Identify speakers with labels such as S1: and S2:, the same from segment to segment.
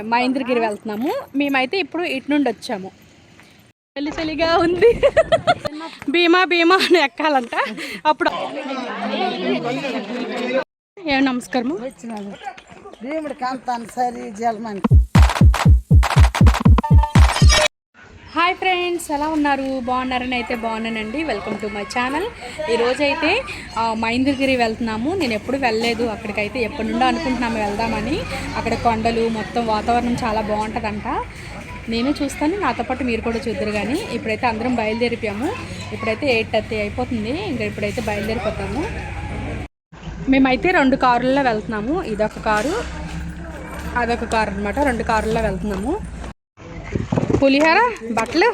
S1: మహేంద్రగిరి వెళ్తున్నాము. మేమైతే ఇప్పుడు ఇటు నుండి వచ్చాము. చలి చలిగా ఉంది. భీమా భీమా అని ఎక్కాలంట. అప్పుడు ఏ నమస్కారము?
S2: భీముడు కాంతాను సరి జలమని.
S1: హాయ్ ఫ్రెండ్స్ ఎలా ఉన్నారు? బాగున్నారని అయితే బాగున్నానండి. వెల్కమ్ టు మై ఛానల్ ఈరోజైతే మహేంద్రగిరి వెళ్తున్నాము. నేను ఎప్పుడు వెళ్ళలేదు. అక్కడికైతే ఎప్పటి నుండో అనుకుంటున్నాము వెళ్దామని. అక్కడ కొండలు మొత్తం వాతావరణం చాలా బాగుంటుందంట. నేను చూస్తాను నాతో పాటు మీరు కూడా చూద్దరు కానీ ఇప్పుడైతే అందరం బయలుదేరిపోయాము. ఇప్పుడైతే ఎయిట్ థర్టీ అయిపోతుంది. ఇంకా ఇప్పుడైతే బయలుదేరిపోతాము. మేమైతే రెండు కారుల్లో వెళ్తున్నాము. ఇదొక కారు అదొక కారు అనమాట రెండు కారుల్లో వెళ్తున్నాము. పులిహోర బట్టలు?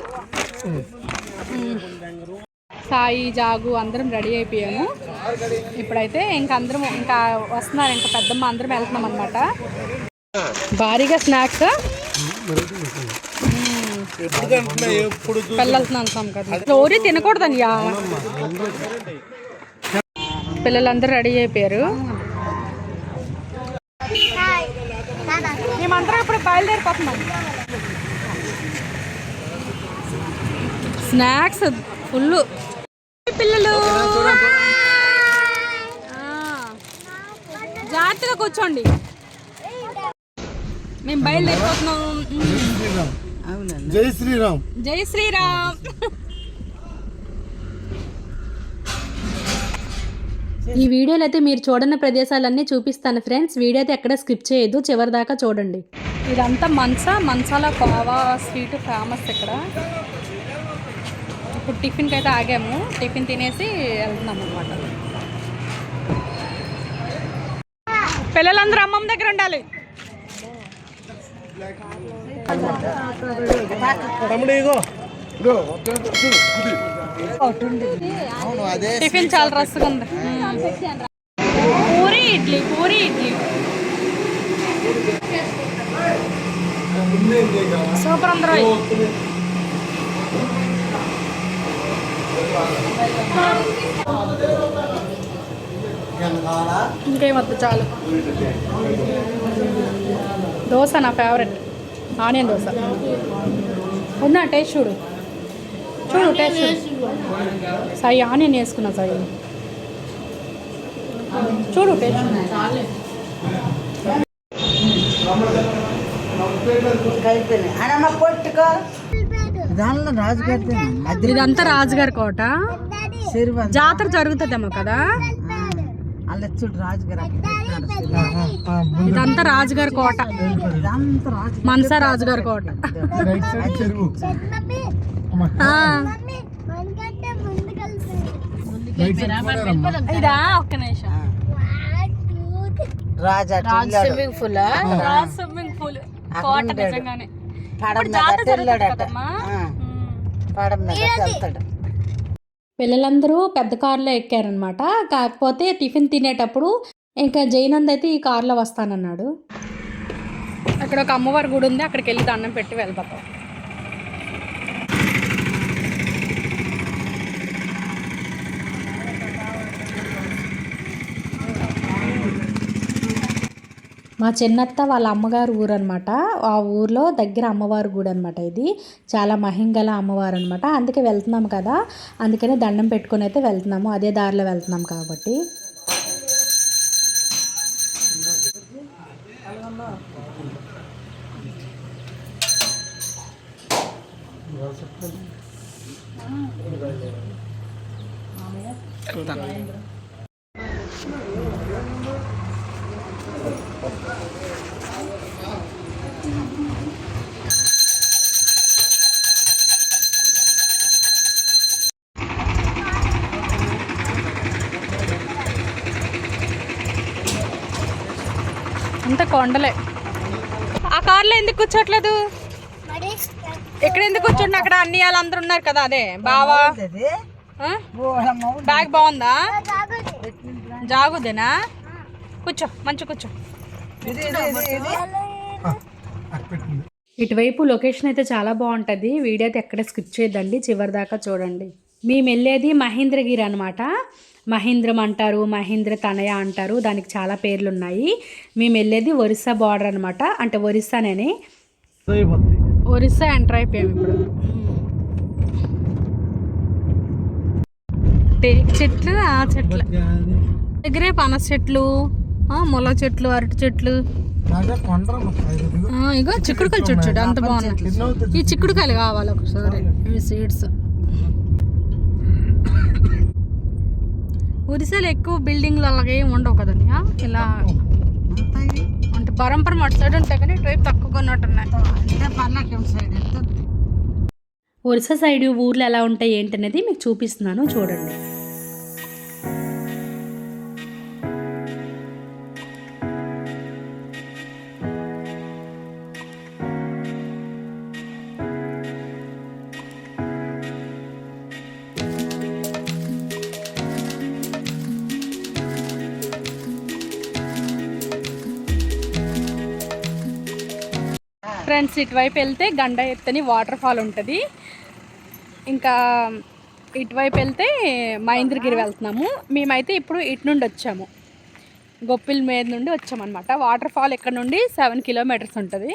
S1: సాయి జాగు అందరం రెడీ అయిపోయాము. ఇప్పుడైతే ఇంకా అందరం ఇంకా వస్తున్నారు ఇంకా పెద్దమ్మ అందరం వెళ్తున్నాం అనమాట భారీగా స్నాక్స్. పిల్లలుతున్నాం కదా స్టోరీ తినకూడదనియా పిల్లలందరూ రెడీ అయిపోయారు. మేమందరం ఇప్పుడు బయలుదేరిపోతున్నాం. స్నాక్స్ ఫుల్ పిల్లలు. జాగ్రత్తగా కూర్చోండి. మేము బయలుదేరిపోతున్నాం.
S3: జై శ్రీరామ్.
S1: జై శ్రీరామ్. ఈ వీడియోలో అయితే మీరు చూడని ప్రదేశాలన్నీ చూపిస్తాను ఫ్రెండ్స్. వీడియో అయితే ఎక్కడ స్కిప్ చేయొద్దు. చివరి దాకా చూడండి. ఇదంతా మన్సా మన్సాల కోవా స్వీట్ ఫేమస్ ఇక్కడ. ఇప్పుడు టిఫిన్కి అయితే ఆగాము. టిఫిన్ తినేసి వెళ్తున్నాం అనమాట పిల్లలందరూ అమ్మమ్మ దగ్గర ఉండాలి. టిఫిన్ చాలా రస్సుగా ఉంది. పూరి ఇడ్లీ పూరి ఇడ్లీ. సూపర్ అందరూ ఇంకేం వద్దు చాలు. దోశ నా ఫేవరెట్ ఆనియన్ దోశ. ఉందా టేస్ట్ చూడు. చూడు టేస్ట్ సాయి ఆనియన్ వేసుకున్నా సాయి. చూడు టేస్ట్
S2: అయిపోయినాయి అనమ్మ కొట్టుకో. దానిలో రాజుగారి
S1: ఇదంతా రాజుగారి కోట. జాతర జరుగుతుందేమో కదా?
S2: అలా చూడు రాజుగారు
S1: ఇదంతా రాజుగారి కోట. మనసా రాజుగారి కోట. ఇదా? ఒక్క నిమిషం.
S2: రాజు వెళ్ళాడు.
S1: Raj swimming pool. కోట నిజంగానే.
S2: పడవ వెళ్తాడు.
S1: పిల్లలందరూ పెద్ద కారులో ఎక్కారనమాట కాకపోతే టిఫిన్ తినేటప్పుడు ఇంకా జైనంద్ అయితే ఈ కారులో వస్తానన్నాడు. అక్కడ ఒక అమ్మవారి గుడి ఉంది. అక్కడికి వెళ్ళి దండం పెట్టి వెళ్ళిపోతాం. మా చిన్నత్త వాళ్ళ అమ్మగారు ఊరు అనమాట ఆ ఊర్లో దగ్గర అమ్మవారి గుడి అనమాట ఇది. చాలా మహింగల అమ్మవారు అనమాట అందుకే వెళ్తున్నాము కదా. అందుకనే దండం పెట్టుకొని అయితే వెళ్తున్నాము. అదే దారిలో వెళ్తున్నాం కాబట్టి అంత కొండలే ఆ కార్లో ఎందుకు కూర్చోట్లేదు ఇక్కడ ఎందుకు కూర్చుంటున్నా అక్కడ అన్ని వాళ్ళందరూ ఉన్నారు కదా అదే. బావా? బ్యాగ్ బాగుందా. జాగుదేనా? కూర్చో మంచి కూర్చో. ఇటువైపు లొకేషన్ అయితే చాలా బాగుంటుంది. వీడియో అయితే ఎక్కడ స్కిప్ చేయొద్దండి. చివరి దాకా చూడండి. మేము వెళ్ళేది మహేంద్రగిరి అనమాట
S4: మహీంద్రం అంటారు మహీంద్ర తనయ అంటారు. దానికి చాలా పేర్లు ఉన్నాయి. మేము వెళ్ళేది ఒరిస్సా బార్డర్ అనమాట అంటే ఒరిస్సానే ఒరిస్సా ఎంటర్ అయిపోయాము ఇప్పుడు. టేక్ చెట్లు ఆ చెట్లు. దగ్గరే పనస చెట్లు ఆ, ముల చెట్లు అరటి చెట్లు.
S3: రాజా కొండరా
S4: ఆ, ఇగో చిక్కుడుకాయలు చెట్టు చూడు అంత బాగున్నాయి. ఈ చిక్కుడుకాయలు కావాలి ఒకసారి. ఇవి సీడ్స్. ఒరిస్సాలో ఎక్కువ బిల్డింగ్లు అలాగే ఉండవు కదండి? ఇలా
S2: ఉంటాయి
S4: అంటే పరంపర అటు సైడ్ ఉంటాయి కానీ ఇటువైపు తక్కువగా ఉన్నట్టున్నాయి ఒరిస్సా సైడ్ ఊర్లు ఎలా ఉంటాయి ఏంటనేది మీకు చూపిస్తున్నాను చూడండి. ఫ్రెండ్స్ ఇటువైపు వెళ్తే గండ ఎత్తని వాటర్ ఫాల్ ఉంటుంది. ఇంకా ఇటువైపు వెళ్తే మహేంద్రగిరి వెళ్తున్నాము. మేమైతే ఇప్పుడు ఇటు నుండి వచ్చాము. గొప్పిల్ మీద నుండి వచ్చామన్నమాట. వాటర్ ఫాల్ ఇక్కడ నుండి సెవెన్ కిలోమీటర్స్ ఉంటుంది.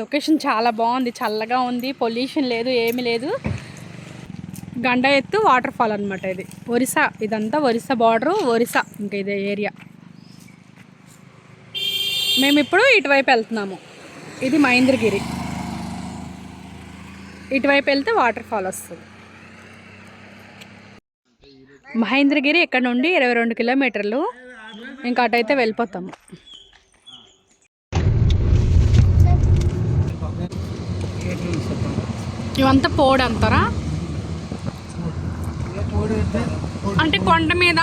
S4: లొకేషన్ చాలా బాగుంది. చల్లగా ఉంది. పొల్యూషన్ లేదు ఏమీ లేదు. గండ ఎత్తు వాటర్ ఫాల్ అనమాట ఇది. ఒరిస్సా ఇదంతా ఒరిస్సా బార్డరు ఒరిస్సా ఇంకా ఇదే ఏరియా. మేము ఇప్పుడు ఇటువైపు వెళ్తున్నాము. ఇది మహేంద్రగిరి. ఇటువైపు వెళ్తే వాటర్ ఫాల్ వస్తుంది. మహేంద్రగిరి ఇక్కడ నుండి ఇరవై రెండు కిలోమీటర్లు. ఇంకా అటైతే వెళ్ళిపోతాము. ఇవంతా పోడు అంటారా? అంటే కొండ మీద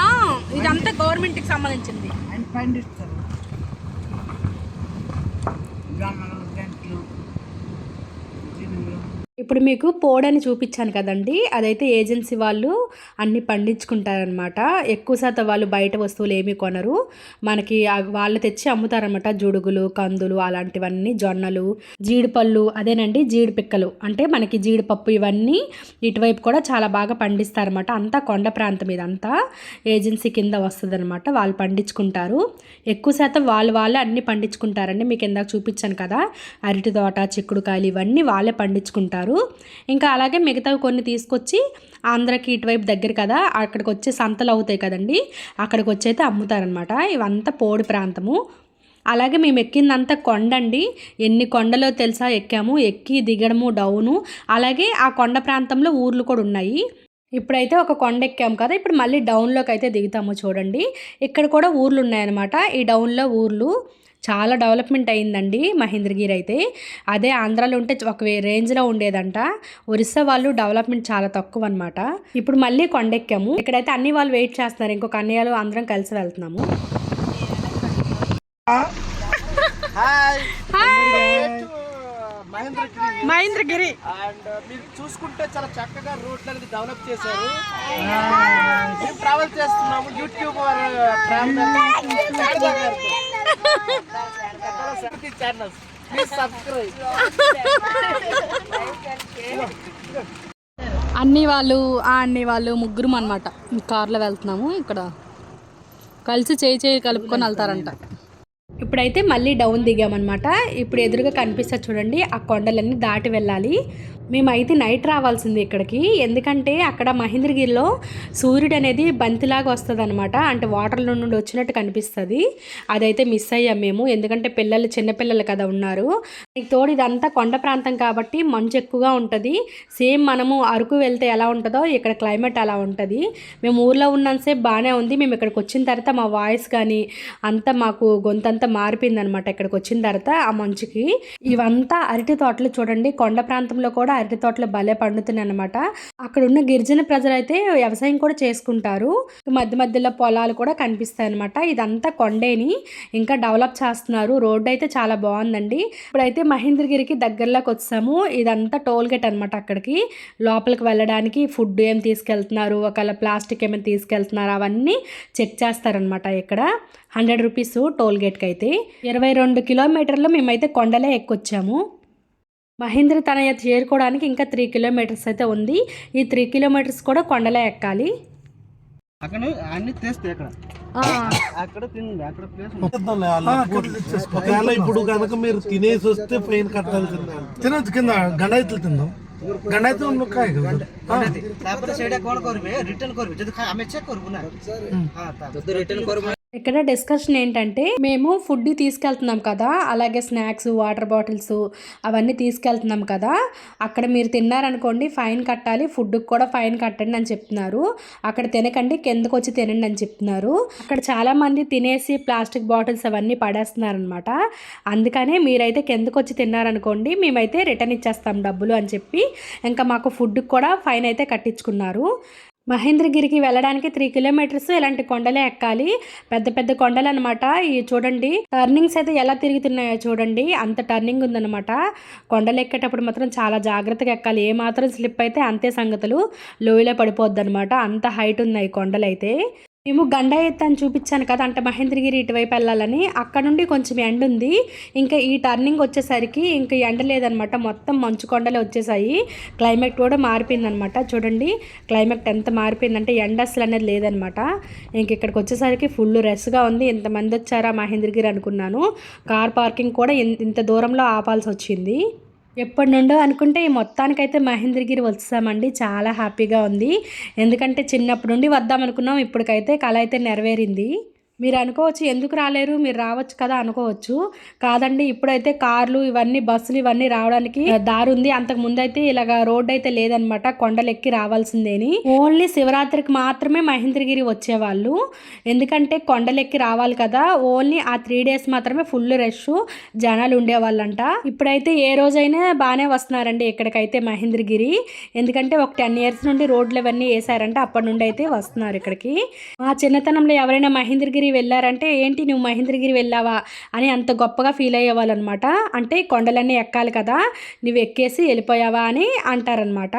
S4: ఇదంతా గవర్నమెంట్కి సంబంధించింది
S2: అని పండిస్తారు జొన్నలు గంటలు జినుగులు
S4: ఇప్పుడు మీకు పోడని చూపించాను కదండి. అదైతే ఏజెన్సీ వాళ్ళు అన్నీ పండించుకుంటారనమాట ఎక్కువ శాతం వాళ్ళు బయట వస్తువులు ఏమీ కొనరు. మనకి ఆ- వాళ్ళు తెచ్చి అమ్ముతారనమాట జుడుగులు కందులు అలాంటివన్నీ జొన్నలు జీడిపళ్ళు అదేనండి జీడిపిక్కలు. అంటే మనకి జీడిపప్పు ఇవన్నీ ఇటువైపు కూడా చాలా బాగా పండిస్తారనమాట అంతా కొండ ప్రాంతం ఇదంతా ఏజెన్సీ కింద వస్తుంది వాళ్ళు పండించుకుంటారు. ఎక్కువ శాతం వాళ్ళు వాళ్ళే అన్ని పండించుకుంటారండి. మీకు ఇందాక చూపించాను కదా. అరటి తోట చిక్కుడుకాయలు ఇవన్నీ వాళ్ళే పండించుకుంటారు. ఇంకా అలాగే మిగతావి కొన్ని తీసుకొచ్చి ఆంధ్రకి ఇటువైపు దగ్గర కదా అక్కడికి వచ్చే సంతలు అవుతాయి కదండి. అక్కడికి వచ్చి అయితే అమ్ముతారనమాట ఇవంతా పోడి ప్రాంతము. అలాగే మేము ఎక్కిందంతా కొండ అండి ఎన్ని కొండలో తెలుసా ఎక్కాము? ఎక్కి దిగడము డౌను. అలాగే ఆ కొండ ప్రాంతంలో ఊర్లు కూడా ఉన్నాయి. ఇప్పుడైతే ఒక కొండ ఎక్కాము కదా ఇప్పుడు మళ్ళీ డౌన్లోకి అయితే దిగుతాము చూడండి. ఇక్కడ కూడా ఊర్లు ఉన్నాయన్నమాట. ఈ డౌన్లో ఊర్లు చాలా డెవలప్మెంట్ అయిందండి మహేంద్రగిరి అయితే. అదే ఆంధ్రాలో ఉంటే ఒక రేంజ్లో ఉండేదంట. ఒరిస్సా వాళ్ళు డెవలప్మెంట్ చాలా తక్కువ అనమాట ఇప్పుడు మళ్ళీ కొండెక్కాము. ఇక్కడైతే అన్ని వాళ్ళు వెయిట్ చేస్తున్నారు. ఇంకొక అన్నయ్యలు అందరం కలిసి వెళ్తున్నాము. మహేంద్రగిరి.
S1: అండ్ మీరు చూసుకుంటే చాలా చక్కగా రోడ్లు అనేది డెవలప్ చేశారు. మేము ట్రావెల్ చేస్తున్నాము. యూట్యూబ్ సబ్స్క్రైబ్
S4: అన్ని వాళ్ళు ఆ అన్ని వాళ్ళు ముగ్గురు అనమాట కార్లో వెళ్తున్నాము ఇక్కడ. కలిసి చేయి చేయి కలుపుకొని వెళ్తారంట. ఇప్పుడైతే మళ్ళీ డౌన్ దిగామన్నమాట. ఇప్పుడు ఎదురుగా కనిపిస్తుంది చూడండి ఆ కొండలన్నీ దాటి వెళ్ళాలి. మేమైతే నైట్ రావాల్సింది ఇక్కడికి. ఎందుకంటే అక్కడ మహేంద్రగిరిలో సూర్యుడు అనేది బంతిలాగా వస్తుంది అనమాట అంటే వాటర్లో నుండి వచ్చినట్టు కనిపిస్తుంది. అదైతే మిస్ అయ్యాం మేము. ఎందుకంటే పిల్లలు చిన్నపిల్లలు కదా ఉన్నారు. నీకు తోడు ఇదంతా కొండ ప్రాంతం కాబట్టి మంచు ఎక్కువగా ఉంటుంది. సేమ్ మనము అరకు వెళ్తే ఎలా ఉంటుందో ఇక్కడ క్లైమేట్ అలా ఉంటుంది. మేము ఊర్లో ఉన్నంతసేపు బాగానే ఉంది. మేము ఇక్కడికి వచ్చిన తర్వాత మా వాయిస్ కానీ అంతా మాకు గొంతంతా మారిపోయింది అనమాట ఇక్కడికి వచ్చిన తర్వాత ఆ మంచుకి. ఇవంతా అరటి తోటలు చూడండి. కొండ ప్రాంతంలో కూడా అరటి తోటలు భలే పండుతున్నాయి అనమాట అక్కడ ఉన్న గిరిజన ప్రజలు అయితే వ్యవసాయం కూడా చేసుకుంటారు. మధ్య మధ్యలో పొలాలు కూడా కనిపిస్తాయి అనమాట ఇదంతా కొండేని ఇంకా డెవలప్ చేస్తున్నారు. రోడ్డు అయితే చాలా బాగుందండి. ఇప్పుడైతే మహేంద్రగిరికి దగ్గరలోకి వచ్చాము. ఇదంతా టోల్ గేట్ అనమాట అక్కడికి. లోపలికి వెళ్ళడానికి ఫుడ్ ఏం తీసుకెళ్తున్నారు? ఒకవేళ ప్లాస్టిక్ ఏమైనా తీసుకెళ్తున్నారు? అవన్నీ చెక్ చేస్తారనమాట ఇక్కడ. హండ్రెడ్ రూపీస్ టోల్ గేట్కి అయితే ఇరవై రెండు కిలోమీటర్లు మేమైతే కొండలే ఎక్కొచ్చాము. మహేంద్ర తనయ చేరుకోవడానికి ఇంకా త్రీ కిలోమీటర్స్ అయితే ఉంది. ఈ త్రీ కిలోమీటర్స్ కూడా కొండలే ఎక్కాలి.
S3: మీరు కింద
S4: ఇక్కడ డిస్కషన్ ఏంటంటే మేము ఫుడ్ తీసుకెళ్తున్నాం కదా అలాగే స్నాక్స్ వాటర్ బాటిల్స్ అవన్నీ తీసుకెళ్తున్నాం కదా అక్కడ మీరు తిన్నారనుకోండి ఫైన్ కట్టాలి ఫుడ్కి కూడా ఫైన్ కట్టండి అని చెప్తున్నారు. అక్కడ తినకండి కిందకు వచ్చి తినండి అని చెప్తున్నారు. అక్కడ చాలామంది తినేసి ప్లాస్టిక్ బాటిల్స్ అవన్నీ పడేస్తున్నారనమాట అందుకనే మీరైతే కిందకు వచ్చి తిన్నారనుకోండి మేమైతే రిటర్న్ ఇచ్చేస్తాం డబ్బులు అని చెప్పి. ఇంకా మాకు ఫుడ్కి కూడా ఫైన్ అయితే కట్టించుకున్నారు. మహేంద్రగిరికి వెళ్ళడానికి త్రీ కిలోమీటర్స్ ఇలాంటి కొండలే ఎక్కాలి. పెద్ద పెద్ద కొండలు అనమాట ఈ చూడండి. టర్నింగ్స్ అయితే ఎలా తిరుగుతున్నాయో చూడండి. అంత టర్నింగ్ ఉందన్నమాట కొండలు ఎక్కేటప్పుడు మాత్రం చాలా జాగ్రత్తగా ఎక్కాలి. ఏ మాత్రం స్లిప్ అయితే అంతే సంగతులు. లోయలో పడిపోద్ది అనమాట అంత హైట్ ఉన్నాయి కొండలు అయితే మేము గండ ఎత్తాన్ని చూపించాను కదా అంటే మహేంద్రగిరి ఇటువైపు వెళ్ళాలని. అక్కడ నుండి కొంచెం ఎండ ఉంది. ఇంకా ఈ టర్నింగ్ వచ్చేసరికి ఇంకా ఎండ లేదనమాట. మొత్తం మంచు కొండలే వచ్చేసాయి. క్లైమేట్ కూడా మారిపోయిందనమాట. చూడండి క్లైమేట్ ఎంత మారిపోయిందంటే ఎండ అసలు అనేది లేదనమాట. ఇంక ఇక్కడికి వచ్చేసరికి ఫుల్ రెస్గా ఉంది. ఇంతమంది వచ్చారా మహేంద్రగిరి అనుకున్నాను. కార్ పార్కింగ్ కూడా ఇన్- ఇంత దూరంలో ఆపాల్సి వచ్చింది. ఎప్పటి నుండో అనుకుంటే ఈ మొత్తానికైతే మహేంద్రగిరి వచ్చామండి చాలా హ్యాపీగా ఉంది. ఎందుకంటే చిన్నప్పటి నుండి వద్దాం అనుకున్నాం ఇప్పటికైతే కళ అయితే నెరవేరింది. మీరు అనుకోవచ్చు ఎందుకు రాలేరు మీరు రావచ్చు కదా అనుకోవచ్చు. కాదండి ఇప్పుడైతే కార్లు ఇవన్నీ బస్సులు ఇవన్నీ రావడానికి దారి ఉంది అంతకు ముందు అయితే ఇలాగ రోడ్ అయితే లేదనమాట. కొండలు ఎక్కి రావాల్సిందేని. ఓన్లీ శివరాత్రికి మాత్రమే మహేంద్రగిరి వచ్చేవాళ్ళు. ఎందుకంటే కొండలు ఎక్కి రావాలి కదా. ఓన్లీ ఆ త్రీ డేస్ మాత్రమే ఫుల్ రష్ జనాలు ఉండేవాళ్ళంట ఇప్పుడైతే ఏ రోజైనా బాగానే వస్తున్నారండి ఇక్కడికైతే మహేంద్రగిరి. ఎందుకంటే ఒక టెన్ ఇయర్స్ నుండి రోడ్లు ఇవన్నీ వేసారంటే అప్పటి నుండి అయితే వస్తున్నారు ఇక్కడికి. మా చిన్నతనంలో ఎవరైనా మహేంద్రగిరి వెళ్ళారంటే ఏంటి నువ్వు మహేంద్రగిరి వెళ్ళావా? అని అంత గొప్పగా ఫీల్ అయ్యేవాళ్ళు అనమాట అంటే కొండలన్నీ ఎక్కాలి కదా నువ్వు ఎక్కేసి వెళ్ళిపోయావా? అని అంటారనమాట.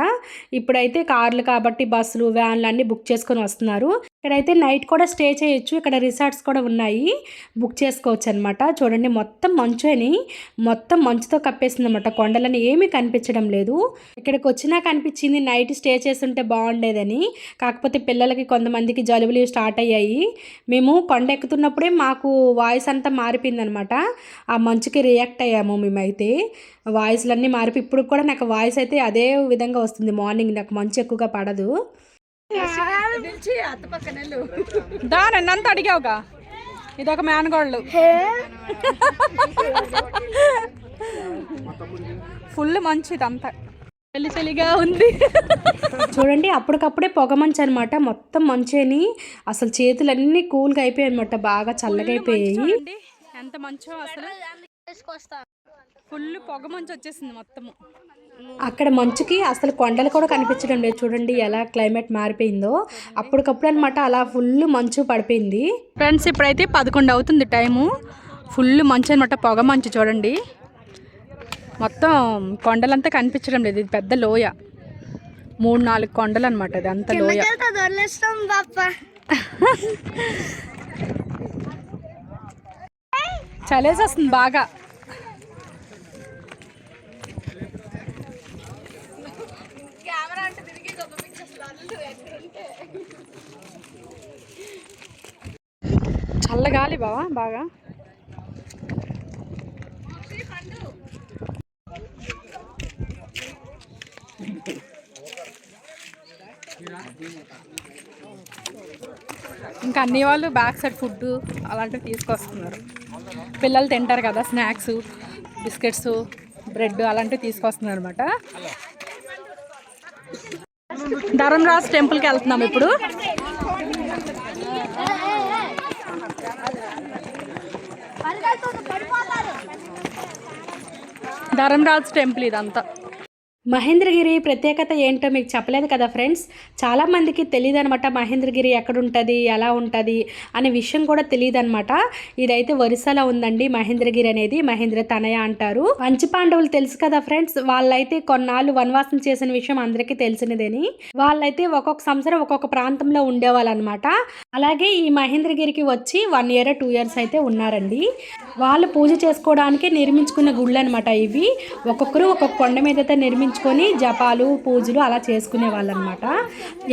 S4: ఇప్పుడైతే కార్లు కాబట్టి బస్సులు వ్యాన్లు అన్నీ బుక్ చేసుకొని వస్తున్నారు. ఇక్కడైతే నైట్ కూడా స్టే చేయొచ్చు. ఇక్కడ రిసార్ట్స్ కూడా ఉన్నాయి. బుక్ చేసుకోవచ్చు అనమాట చూడండి మొత్తం మంచు అని మొత్తం మంచుతో కప్పేసింది అనమాట కొండలని ఏమీ కనిపించడం లేదు. ఇక్కడికి వచ్చినా కనిపించింది నైట్ స్టే చేస్తుంటే బాగుండేదని. కాకపోతే పిల్లలకి కొంతమందికి జలుబులు స్టార్ట్ అయ్యాయి. మేము కొండ ఎక్కుతున్నప్పుడే మాకు వాయిస్ అంతా మారిపోయిందనమాట. ఆ మంచుకి రియాక్ట్ అయ్యాము మేమైతే. వాయిస్లన్నీ మారిపి ఇప్పుడు కూడా నాకు వాయిస్ అయితే అదే విధంగా వస్తుంది మార్నింగ్. నాకు మంచు ఎక్కువగా పడదు. దా నన్నంతా అడిగావుగా. ఇదొక మేనగోళ్ళు ఫుల్ మంచి ఇదంతా. చలి చలిగా ఉంది. చూడండి అప్పటికప్పుడే పొగ మంచు అనమాట మొత్తం మంచేని అసలు చేతులన్నీ కూల్గా అయిపోయాయి అనమాట బాగా చల్లగా అయిపోయాయి. ఎంత మంచో అసలు. ఫుల్ పొగ మంచు వచ్చేసింది మొత్తము. అక్కడ మంచుకి అసలు కొండలు కూడా కనిపించడం లేదు. చూడండి ఎలా క్లైమేట్ మారిపోయిందో. అప్పటికప్పుడు అనమాట అలా ఫుల్ మంచు పడిపోయింది. ఫ్రెండ్స్ ఇప్పుడైతే పదకొండు అవుతుంది టైము. ఫుల్ మంచు అనమాట పొగ మంచు చూడండి. మొత్తం కొండలంతా కనిపించడం లేదు. ఇది పెద్ద లోయ. మూడు నాలుగు కొండలు అనమాట ఇది అంత లోయ. చలేసి వస్తుంది బాగా. చల్లగాలి బావా బాగా. ఇంకా అన్ని వాళ్ళు బ్యాక్ సైడ్ ఫుడ్ అలాంటివి తీసుకొస్తున్నారు. పిల్లలు తింటారు కదా స్నాక్స్ బిస్కెట్స్ బ్రెడ్ అలాంటివి తీసుకొస్తున్నారు అనమాట ధర్మరాజ్ టెంపుల్కి వెళ్తున్నాం ఇప్పుడు. ధర్మరాజ్ టెంపుల్ ఇదంతా. మహేంద్రగిరి ప్రత్యేకత ఏంటో మీకు చెప్పలేదు కదా ఫ్రెండ్స్? చాలా మందికి తెలియదు అనమాట మహేంద్రగిరి ఎక్కడ ఉంటుంది ఎలా ఉంటుంది అనే విషయం కూడా తెలియదు అనమాట ఇదైతే ఒరిస్సాలో ఉందండి మహేంద్రగిరి అనేది మహేంద్ర తనయ అంటారు. పంచి పాండవులు తెలుసు కదా ఫ్రెండ్స్? వాళ్ళైతే కొన్నాళ్ళు వనవాసం చేసిన విషయం అందరికీ తెలిసినదేని. వాళ్ళైతే ఒక్కొక్క సంవత్సరం ఒక్కొక్క ప్రాంతంలో ఉండేవాళ్ళు అనమాట అలాగే ఈ మహేంద్రగిరికి వచ్చి వన్ ఇయర్ టూ ఇయర్స్ అయితే ఉన్నారండి. వాళ్ళు పూజ చేసుకోవడానికి నిర్మించుకున్న గుళ్ళు అనమాట ఇవి. ఒక్కొక్కరు ఒక్కొక్క కొండ మీద అయితే నిర్మించుకున్నారు
S1: జపాలు పూజలు అలా చేసుకునే వాళ్ళు అనమాట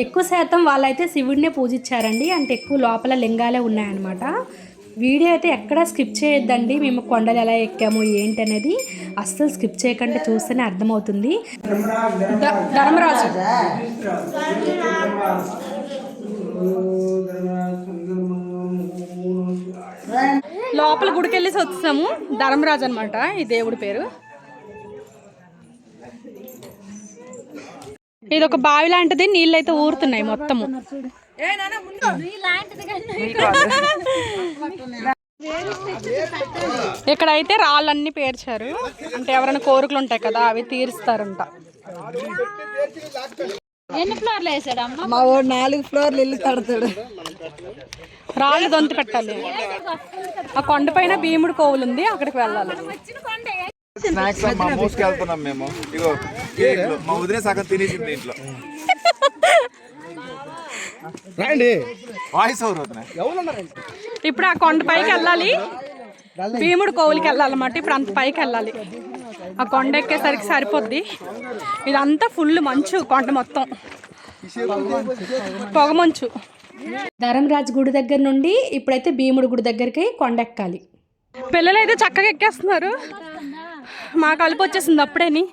S1: ఎక్కువ శాతం వాళ్ళైతే శివుడినే పూజించారండి. అంటే ఎక్కువ లోపల లింగాలే ఉన్నాయన్నమాట. వీడియో అయితే ఎక్కడా స్కిప్ చేయొద్దండి. మేము కొండలు ఎలా ఎక్కాము ఏంటి అనేది అస్సలు స్కిప్ చేయకుండా చూస్తేనే అర్థమవుతుంది. ధర్మరాజు. లోపల గుడికి వెళ్ళేసి వచ్చాము ధర్మరాజు అనమాట ఈ దేవుడి పేరు. ఇది ఒక బావి లాంటిది నీళ్ళు అయితే ఊరుతున్నాయి మొత్తము. ఇక్కడైతే రాళ్ళన్నీ పేర్చారు. అంటే ఎవరైనా కోరికలు ఉంటాయి కదా అవి తీరుస్తారంట.
S5: ఎన్ని ఫ్లోర్లు వేసాడమ్మా
S2: మా వాడు నాలుగు ఫ్లోర్లు ఇల్లు కడతాడు.
S1: రాళ్ళు దొంతి పెట్టాలి. ఆ కొండపైన భీముడు కోవులు ఉంది అక్కడికి వెళ్ళాలి.
S6: స్నాక్స్ మా మోస్కి వెళ్తున్నాం మేము. ఇగో కేక్లు. మా వదిలే సగం తినేసింది ఇంట్లో
S7: రండి.
S6: వాయిస్ ఓవర్ అవుతున్నాయి
S1: ఇప్పుడు ఆ కొండ పైకి వెళ్ళాలి. భీముడు కోవులకి వెళ్ళాలన్నమాట ఇప్పుడు అంత పైకి వెళ్ళాలి. ఆ కొండ ఎక్కేసరికి సరిపోద్ది. ఇదంతా ఫుల్ మంచు కొండ మొత్తం. పొగ మంచు. ధర్మరాజు గుడి దగ్గర నుండి ఇప్పుడైతే భీముడు గుడి దగ్గరికి కొండ ఎక్కాలి. పిల్లలు అయితే చక్కగా ఎక్కేస్తున్నారు. మా కలుపు వచ్చేసింది అప్పుడేని.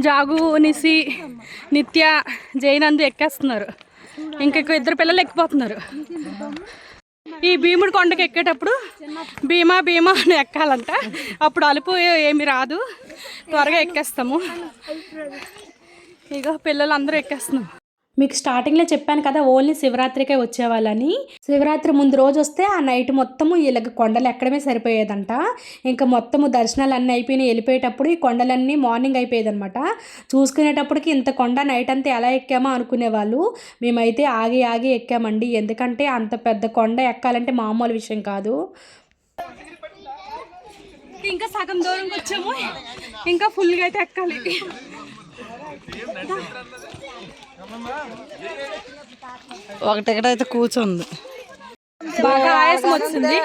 S1: జాగు నిసి నిత్య జైనందు ఎక్కేస్తున్నారు. ఇంకొక ఇద్దరు పిల్లలు ఎక్కిపోతున్నారు. ఈ భీముడి కొండకి ఎక్కేటప్పుడు భీమా భీమా అని ఎక్కాలంట. అప్పుడు అలుపు ఏమి రాదు. త్వరగా ఎక్కేస్తాము. ఇక పిల్లలు అందరూ ఎక్కేస్తున్నాం మీకు స్టార్టింగ్లో చెప్పాను కదా ఓన్లీ శివరాత్రికే వచ్చేవాళ్ళని. శివరాత్రి ముందు రోజు వస్తే ఆ నైట్ మొత్తము వీళ్ళకి కొండలు ఎక్కడమే సరిపోయేదంట. ఇంకా మొత్తము దర్శనాలు అన్నీ అయిపోయినాయి. వెళ్ళిపోయేటప్పుడు ఈ కొండలన్నీ మార్నింగ్ అయిపోయేదనమాట చూసుకునేటప్పటికి ఇంత కొండ నైట్ అంతా ఎలా ఎక్కామో అనుకునేవాళ్ళు. మేమైతే ఆగి ఆగి ఎక్కామండి. ఎందుకంటే అంత పెద్ద కొండ ఎక్కాలంటే మామూలు విషయం కాదు. ఇంకా సగం దూరంకి వచ్చాము. ఇంకా ఫుల్గా అయితే ఎక్కాలి.
S2: ఒకటికటైతే కూర్చుంది.
S1: బాగా ఆయాసం వచ్చింది.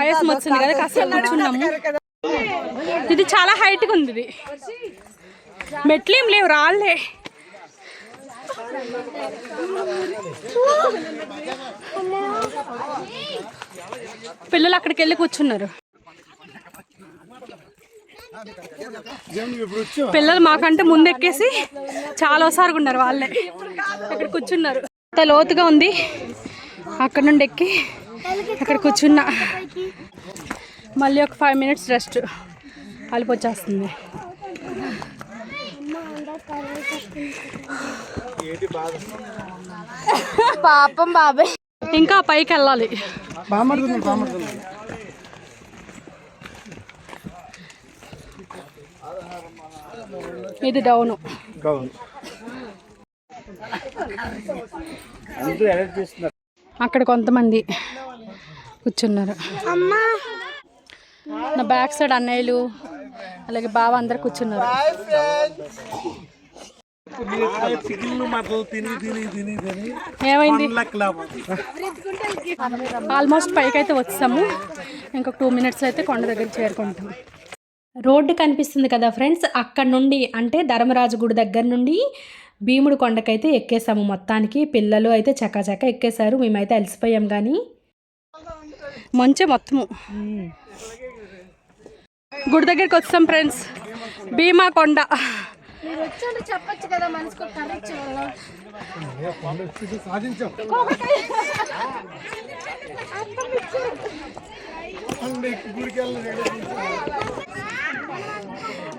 S1: ఆయాసం వచ్చింది కదా కాసేపు కూర్చున్నాము. ఇది చాలా హైట్గా ఉంది ఇది. మెట్లేం లేవు రాళ్ళే పిల్లలు అక్కడికి వెళ్ళి కూర్చున్నారు. పిల్లలు మాకంటే ముందు ఎక్కేసి చాలా ఒకసారి ఉన్నారు వాళ్ళే. ఇక్కడ కూర్చున్నారు. అంత లోతుగా ఉంది. అక్కడ నుండి ఎక్కి అక్కడ కూర్చున్నా. మళ్ళీ ఒక ఫైవ్ మినిట్స్ రెస్ట్ అలిపి వచ్చేస్తుంది
S5: పాపం బాబాయ్
S1: ఇంకా పైకి వెళ్ళాలి. ఇది డౌను. అక్కడ కొంతమంది కూర్చున్నారు. నా బ్యాక్ సైడ్ అన్నయ్యలు అలాగే బావ అందరు కూర్చున్నారు.
S3: తిని తిని తిని తిని
S1: ఏమైంది ఆల్మోస్ట్ పైకి అయితే వచ్చాము. ఇంకొక టూ మినిట్స్ అయితే కొండ దగ్గర చేరుకుంటాం. రోడ్డు కనిపిస్తుంది కదా ఫ్రెండ్స్ అక్కడ నుండి అంటే ధర్మరాజు గుడి దగ్గర నుండి భీముడు కొండకైతే ఎక్కేసాము. మొత్తానికి పిల్లలు అయితే చకాచక ఎక్కేశారు. మేమైతే అలసిపోయాం కానీ మంచి మొత్తము. గుడి దగ్గరికి వచ్చాం ఫ్రెండ్స్. భీమా కొండ.
S5: చెప్పొచ్చు కదా మనసుకు
S3: సాధించాం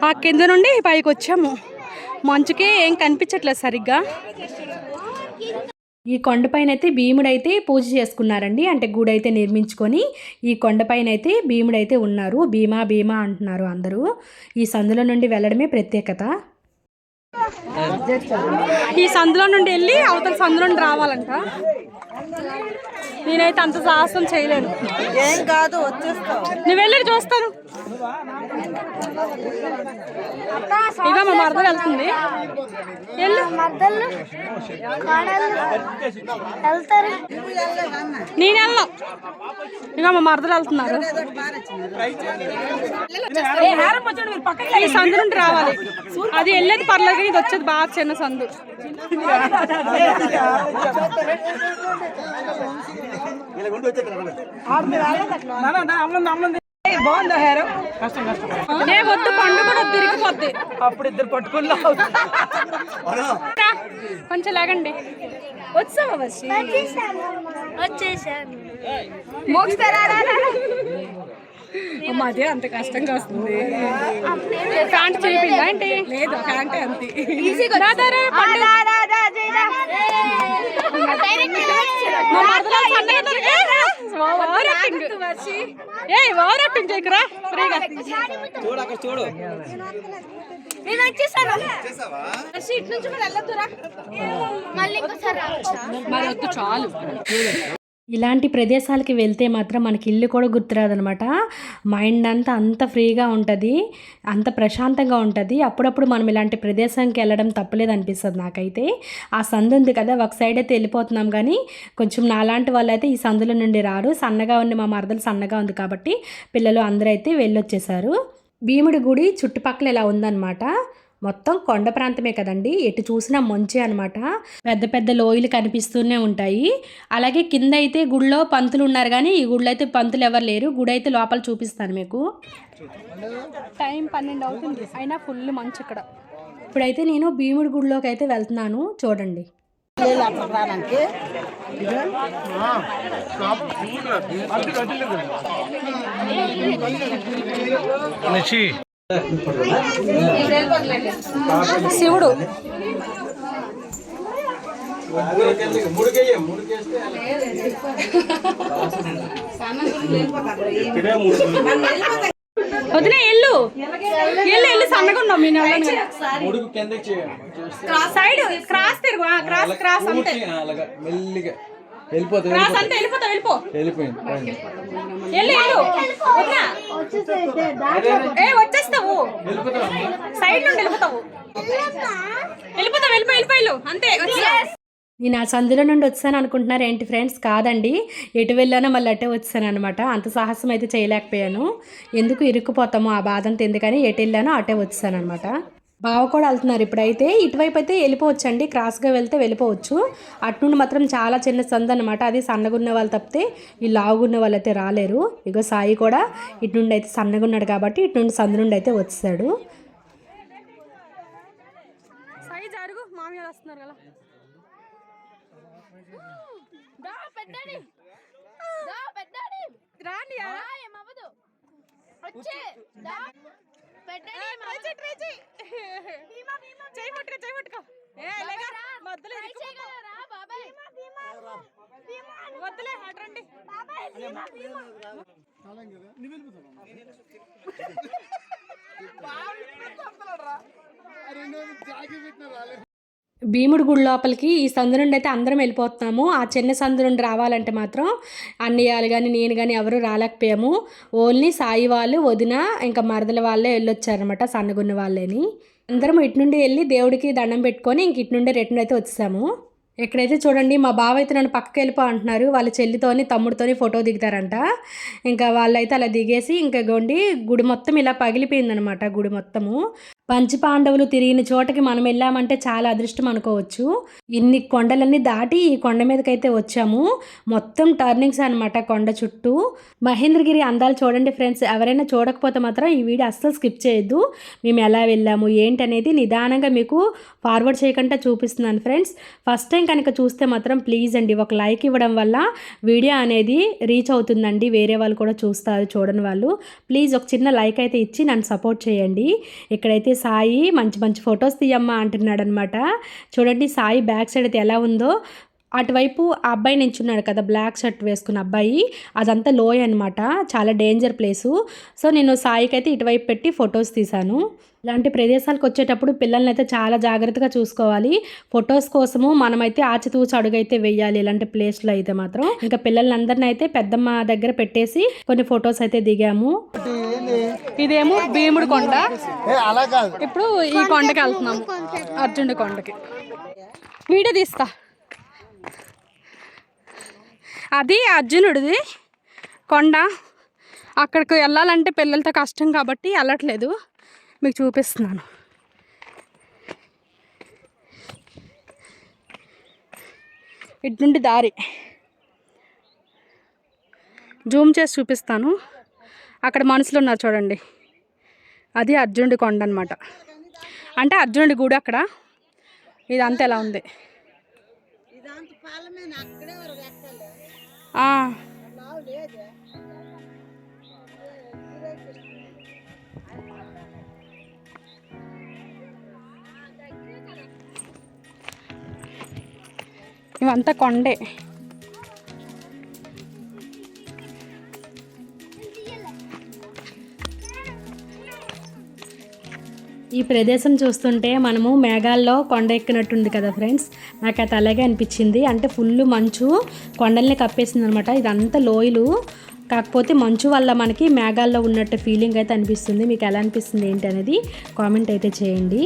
S1: ఆ కింద నుండి పైకి వచ్చాము. మంచుకి ఏం కనిపించట్లేదు సరిగ్గా. ఈ కొండపైన అయితే భీముడైతే పూజ చేసుకున్నారండి. అంటే గుడి అయితే నిర్మించుకొని ఈ కొండపైన అయితే భీముడైతే ఉన్నారు. భీమా భీమా అంటున్నారు అందరూ. ఈ సందులో నుండి వెళ్ళడమే ప్రత్యేకత. ఈ సందులో నుండి వెళ్ళి అవతల సందులో నుండి రావాలంట. నేనైతే అంత సాహసం చేయలేను.
S2: ఏం కాదు
S1: నువ్వు వెళ్ళి చూస్తాను.
S4: ఇక మా మరదలు వెళ్తుంది.
S5: కోడళ్ళు వెళ్తారు?
S4: నేను వెళ్ళను. ఇక మా మరదలు వెళ్తున్నారు. ఈ సందు నుండి రావాలి. అది వెళ్ళేది పర్లేదు కానీ ఇది వచ్చేది బాగా చిన్న సందు. ఏ వద్దు పండు కూడా వద్దు ఇరిగిపోద్ది
S1: అప్పుడు ఇద్దరు పట్టుకున్నా
S4: కొంచెం లాగండి. వచ్చావా
S5: వచ్చేసాను.
S4: అమ్మ అదే అంత కష్టంగా వస్తుంది ప్యాంట్ ఏంటి లేదు ప్యాంట్ అంతే ఈజీగా మా మరదలు సన్నగా ఉన్నారు. ఏ, రా. Over acting. ఏ ఓవర్ యాక్టింగ్ చేయకురా ఫ్రీగా
S1: చూడు అక్కడ చూడు
S5: నేను వచ్చేసాను ఇటు నుంచి మరి వెళ్ళొద్దురా మళ్ళీ ఇంకోసారి రావచ్చా
S4: మరి వద్దు చాలు ఇలాంటి ప్రదేశాలకి వెళ్తే మాత్రం మనకి ఇల్లు కూడా గుర్తురాదనమాట మైండ్ అంతా అంత ఫ్రీగా ఉంటుంది అంత ప్రశాంతంగా ఉంటుంది. అప్పుడప్పుడు మనం ఇలాంటి ప్రదేశానికి వెళ్ళడం తప్పలేదు అనిపిస్తుంది నాకైతే. ఆ సందు ఉంది కదా ఒక సైడ్ అయితే వెళ్ళిపోతున్నాం కానీ కొంచెం నాలాంటి వాళ్ళు అయితే ఈ సందుల నుండి రారు. సన్నగా ఉంది మా మరదలు సన్నగా ఉంది కాబట్టి పిల్లలు అందరూ అయితే వెళ్ళొచ్చేసారు. భీముడి గుడి చుట్టుపక్కల ఇలా ఉందన్నమాట. మొత్తం కొండ ప్రాంతమే కదండి. ఎటు చూసినా మంచే అనమాట పెద్ద పెద్ద లోయలు కనిపిస్తూనే ఉంటాయి. అలాగే కింద అయితే గుడిలో పంతులు ఉన్నారు కానీ ఈ గుడిలో అయితే పంతులు ఎవరు లేరు. గుడి అయితే లోపల చూపిస్తాను మీకు. టైం పన్నెండు అవుతుంది. అయినా ఫుల్ మంచు ఇక్కడ. ఇప్పుడైతే నేను భీముడి గుడిలోకి అయితే వెళ్తున్నాను. చూడండి. శివుడు. వదిన ఎల్లు ఎల్లు ఎల్లు సన్నగా ఉన్నావు మీ నెల సైడ్ క్రాస్ తిరుగు క్రాస్ క్రాస్ అంతే.
S1: మెల్లిగా.
S4: వెళ్ళిపోతా వెళ్ళిపో.
S1: వెళ్ళిపోయింది పోయింది.
S4: ఎల్లు ఎల్లు వదినా ఏ వచ్చేస్తావు. సైడ్ నుండి వెళ్ళిపోతావు. వెళ్ళిపోతావు వెళ్ళిపో వెళ్ళిపోయి అంతే నేను ఆ సందులో నుండి వచ్చాను అనుకుంటున్నారు ఏంటి ఫ్రెండ్స్? కాదండి. ఎటు వెళ్ళానో మళ్ళీ అట్టే వచ్చాను అనమాట అంత సాహసం అయితే చేయలేకపోయాను. ఎందుకు ఇరుక్కుపోతాము ఆ బాధ అంతా ఎందుకని ఎటు వెళ్ళానో అటే వచ్చాను అనమాట బావ కూడా వెళ్తున్నారు ఇప్పుడైతే. ఇటువైపు అయితే వెళ్ళిపోవచ్చు అండి క్రాస్గా వెళ్తే వెళ్ళిపోవచ్చు. అటు నుండి మాత్రం చాలా చిన్న సందు అనమాట అది సన్నగున్న వాళ్ళు తప్పితే ఈ లావుగున్న వాళ్ళు అయితే రాలేరు. ఇగో సాయి కూడా ఇటు నుండి అయితే సన్నగా ఉన్నాడు కాబట్టి ఇటు నుండి సందు నుండి అయితే వచ్చాడు. రాండి చేయి పట్టుకో చేయి. పట్టుకో ఏ లేగా మధ్యలో
S5: ట్రై చేయగలరా బాబాయ్?
S4: వద్దులే అటు రండి. భీముడు గుడి లోపలికి ఈ సందు నుండి అయితే అందరం వెళ్ళిపోతున్నాము. ఆ చిన్న సందు నుండి రావాలంటే మాత్రం అన్నయ్యాలు కానీ నేను కానీ ఎవరు రాలేకపోయాము. ఓన్లీ సాయి వాళ్ళు వదిన ఇంకా మరదల వాళ్ళే వెళ్ళొచ్చారనమాట సన్నగున్న వాళ్ళేని. అందరం ఇటు నుండి వెళ్ళి దేవుడికి దండం పెట్టుకొని ఇంక ఇటు నుండి రిటర్న్ అయితే వచ్చాము ఎక్కడైతే చూడండి మా బావ అయితే నన్ను పక్కకి వెళ్ళిపో అంటున్నారు. వాళ్ళ చెల్లితోని తమ్ముడితోని ఫోటో దిగుతారంట. ఇంకా వాళ్ళైతే అలా దిగేసి ఇంకా గోండి గుడి మొత్తం ఇలా పగిలిపోయిందనమాట గుడి మొత్తము. పంచపాండవులు తిరిగిన చోటకి మనం వెళ్ళామంటే చాలా అదృష్టం అనుకోవచ్చు. ఇన్ని కొండలన్నీ దాటి ఈ కొండ మీదకైతే వచ్చాము. మొత్తం టర్నింగ్స్ అనమాట కొండ చుట్టూ. మహేంద్రగిరి అందాలు చూడండి ఫ్రెండ్స్. ఎవరైనా చూడకపోతే మాత్రం ఈ వీడియో అస్సలు స్కిప్ చేయొద్దు. మేము ఎలా వెళ్ళాము ఏంటి అనేది నిదానంగా మీకు ఫార్వర్డ్ చేయకుండా చూపిస్తున్నాను ఫ్రెండ్స్. ఫస్ట్ టైం కనుక చూస్తే మాత్రం ప్లీజ్ అండి ఒక లైక్ ఇవ్వడం వల్ల వీడియో అనేది రీచ్ అవుతుందండి. వేరే వాళ్ళు కూడా చూస్తారు చూడని వాళ్ళు. ప్లీజ్ ఒక చిన్న లైక్ అయితే ఇచ్చి నన్ను సపోర్ట్ చేయండి. ఇక్కడైతే సాయి మంచి మంచి ఫొటోస్ తీయమ్మా అంటున్నాడు అనమాట చూడండి సాయి బ్యాక్ సైడ్ అయితే ఎలా ఉందో. అటువైపు ఆ అబ్బాయి నించున్నాడు కదా బ్లాక్ షర్ట్ వేసుకున్న అబ్బాయి. అదంతా లోయ అనమాట చాలా డేంజర్ ప్లేసు. సో నేను సాయికి అయితే ఇటువైపు పెట్టి ఫొటోస్ తీశాను. ఇలాంటి ప్రదేశాలకు వచ్చేటప్పుడు పిల్లల్ని అయితే చాలా జాగ్రత్తగా చూసుకోవాలి. ఫొటోస్ కోసము మనమైతే ఆచితూచి అడుగైతే వెయ్యాలి ఇలాంటి ప్లేస్లో అయితే మాత్రం. ఇంకా పిల్లలందరిని అయితే పెద్దమ్మ దగ్గర పెట్టేసి కొన్ని ఫొటోస్ అయితే దిగాము. ఇదేమో భీముడు కొండ.
S3: అలా కాదు.
S4: ఇప్పుడు ఈ కొండకి వెళ్తున్నాము అర్జునుడి కొండకి. వీడియో తీస్తా. అది అర్జునుడిది కొండ. అక్కడికి వెళ్ళాలంటే పిల్లలతో కష్టం కాబట్టి వెళ్ళట్లేదు. మీకు చూపిస్తున్నాను. ఇటు నుండి దారి. జూమ్ చేసి చూపిస్తాను. అక్కడ మనుషులు ఉన్నారు చూడండి. అది అర్జునుడి కొండ అనమాట అంటే అర్జునుడి గుడి అక్కడ. ఇదంతా ఎలా ఉంది? ఆ, ఇవంతా కొండే. ఈ ప్రదేశం చూస్తుంటే మనము మేఘాల్లో కొండ ఎక్కినట్టుంది కదా ఫ్రెండ్స్. నాకు అది అలాగే అనిపించింది. అంటే ఫుల్ మంచు కొండల్ని కప్పేసింది అనమాట ఇదంతా లోయలు. కాకపోతే మంచు వల్ల మనకి మేఘాల్లో ఉన్నట్టు ఫీలింగ్ అయితే అనిపిస్తుంది. మీకు ఎలా అనిపిస్తుంది ఏంటి అనేది కామెంట్ అయితే చేయండి.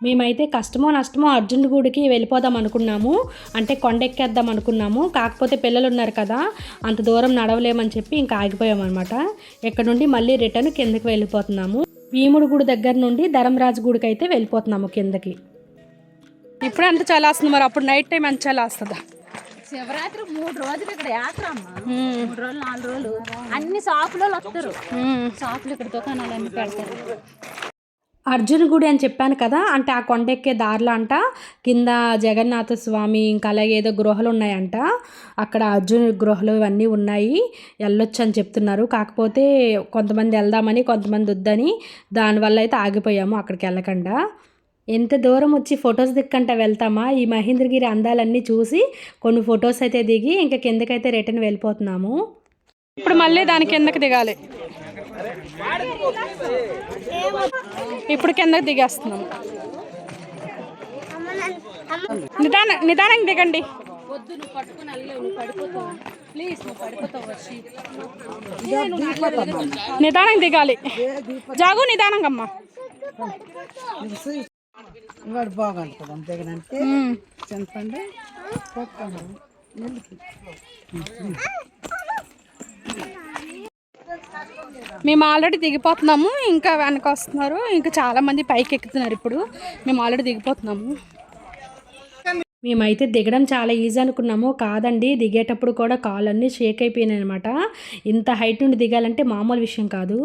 S4: మేమైతే కష్టమో నష్టమో అర్జున్ గుడికి వెళ్ళిపోదాం అనుకున్నాము. అంటే కొండెక్కేద్దాం అనుకున్నాము. కాకపోతే పిల్లలు ఉన్నారు కదా అంత దూరం నడవలేమని చెప్పి ఇంకా ఆగిపోయాం అనమాట ఇక్కడ నుండి మళ్ళీ రిటర్న్ కిందకి వెళ్ళిపోతున్నాము. భీముడి గుడి దగ్గర నుండి ధర్మరాజు గుడికి అయితే వెళ్ళిపోతున్నాము కిందకి. ఇప్పుడు ఎంత వస్తుంది మరి అప్పుడు నైట్ టైం ఎంత వస్తుందా
S8: శివరాత్రి మూడు రోజులు ఇక్కడ యాత్ర అమ్మ. మూడు రోజులు నాలుగు రోజులు. అన్ని షాపులో వస్తారు. షాపులు ఇక్కడ దుకాణాలు అన్ని పెడతారు.
S4: అర్జున గుడి అని చెప్పాను కదా అంటే ఆ కొండెక్కే దారిలో అంట కింద జగన్నాథ స్వామి ఇంకా అలాగే ఏదో గృహలు ఉన్నాయంట. అక్కడ అర్జున గృహలు ఇవన్నీ ఉన్నాయి. వెళ్ళొచ్చు అని చెప్తున్నారు. కాకపోతే కొంతమంది వెళ్దామని కొంతమంది వద్దని దానివల్ల అయితే ఆగిపోయాము అక్కడికి వెళ్ళకుండా. ఎంత దూరం వచ్చి ఫొటోస్ దిక్కంట వెళ్తామా? ఈ మహేంద్రగిరి అందాలన్నీ చూసి కొన్ని ఫొటోస్ అయితే దిగి ఇంకా కిందకైతే రిటర్న్ వెళ్ళిపోతున్నాము. ఇప్పుడు మళ్ళీ దాని కిందకి దిగాలి. ఇప్పుడు కిందకి దిగేస్తున్నాము నిదాన నిదానంగా దిగండి. వద్దు నువ్వు నువ్వు పడిపోతావు ప్లీజ్ నువ్వు పడిపోతావు వచ్చి నిదానంగా దిగాలి. జాగు నిదానంగా అమ్మా.
S2: వాడు బాగుంటుంది అంతేగానంటే చింతండి నెల్లికి
S4: మేము ఆల్రెడీ దిగిపోతున్నాము ఇంకా వెనక వస్తున్నారు ఇంకా చాలా మంది పైకి ఎక్కుతున్నారు ఇప్పుడు. మేము ఆల్రెడీ దిగిపోతున్నాము. మేమైతే దిగడం చాలా ఈజీ అనుకున్నాము కాదండి దిగేటప్పుడు కూడా కాళ్ళన్నీ షేక్ అయిపోయినాయి అనమాట ఇంత హైట్ నుండి దిగాలంటే మామూలు విషయం కాదు.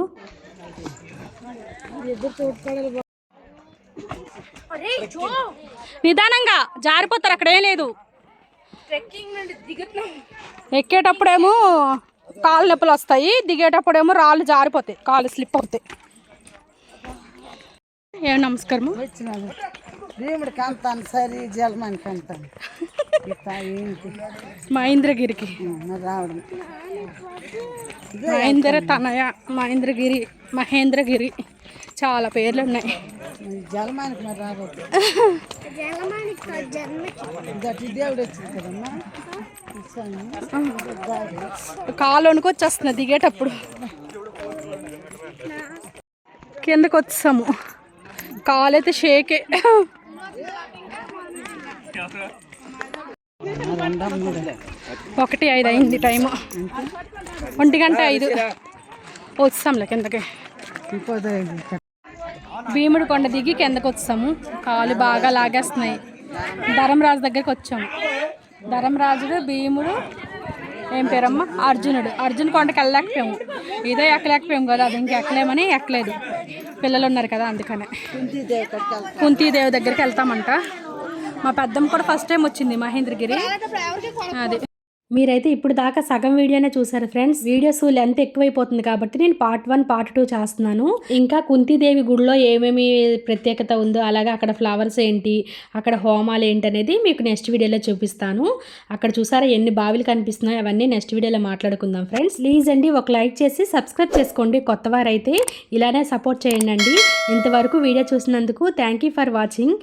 S4: నిదానంగా జారిపోతారు అక్కడ ఏం లేదు. ఎక్కేటప్పుడేమో కాళ్ళు నొప్పులు వస్తాయి దిగేటప్పుడేమో రాళ్ళు జారిపోతాయి కాళ్ళు స్లిప్ అవుతాయి. ఏం నమస్కారము?
S2: వచ్చినాడు. భీముడికి అంతాను సరి జలమానికి అంతాను
S4: మహేంద్రగిరికి.
S2: రావడం.
S4: మహేంద్ర తనయ మహేంద్రగిరి మహేంద్రగిరి. చాలా పేర్లు ఉన్నాయి
S2: జలమానికి మరి.
S4: కాలు వణుకొచ్చేస్తుంది దిగేటప్పుడు. కిందకు వచ్చాము. కాలు అయితే షేకే. ఒకటి ఐదు అయింది టైము. ఒంటి గంట ఐదు. వచ్చాంలే కిందకి. భీముడు కొండ దిగి కిందకు వచ్చాము కాలు బాగా లాగేస్తున్నాయి. ధర్మరాజు దగ్గరికి వచ్చాము ధర్మరాజుడు భీముడు ఏం పేరమ్మా? అర్జునుడు. అర్జున్ కొండకి వెళ్ళలేకపోయాము. ఇదే ఎక్కలేకపోయాము కదా అది ఇంకా ఎక్కలేమని ఎక్కలేదు. పిల్లలు ఉన్నారు కదా అందుకనే. కుంతీదేవి దగ్గరికి వెళ్తామంట. మా పెద్దమ్మ కూడా ఫస్ట్ టైం వచ్చింది మహేంద్రగిరి. అది. మీరైతే ఇప్పుడు దాకా సగం వీడియోనే చూసారు ఫ్రెండ్స్. వీడియోస్ లెంత్ ఎక్కువైపోతుంది కాబట్టి నేను పార్ట్ వన్ పార్ట్ టూ చేస్తున్నాను. ఇంకా కుంతీదేవి గుడిలో ఏమేమి ప్రత్యేకత ఉందో అలాగే అక్కడ ఫ్లవర్స్ ఏంటి అక్కడ హోమాలు ఏంటి అనేది మీకు నెక్స్ట్ వీడియోలో చూపిస్తాను. అక్కడ చూసారా ఎన్ని బావిలు కనిపిస్తున్నాయో అవన్నీ నెక్స్ట్ వీడియోలో మాట్లాడుకుందాం ఫ్రెండ్స్. ప్లీజ్ అండి ఒక లైక్ చేసి సబ్స్క్రైబ్ చేసుకోండి కొత్త వారైతే. ఇలానే సపోర్ట్ చేయండి. ఇంతవరకు వీడియో చూసినందుకు థ్యాంక్ యూ ఫర్ వాచింగ్.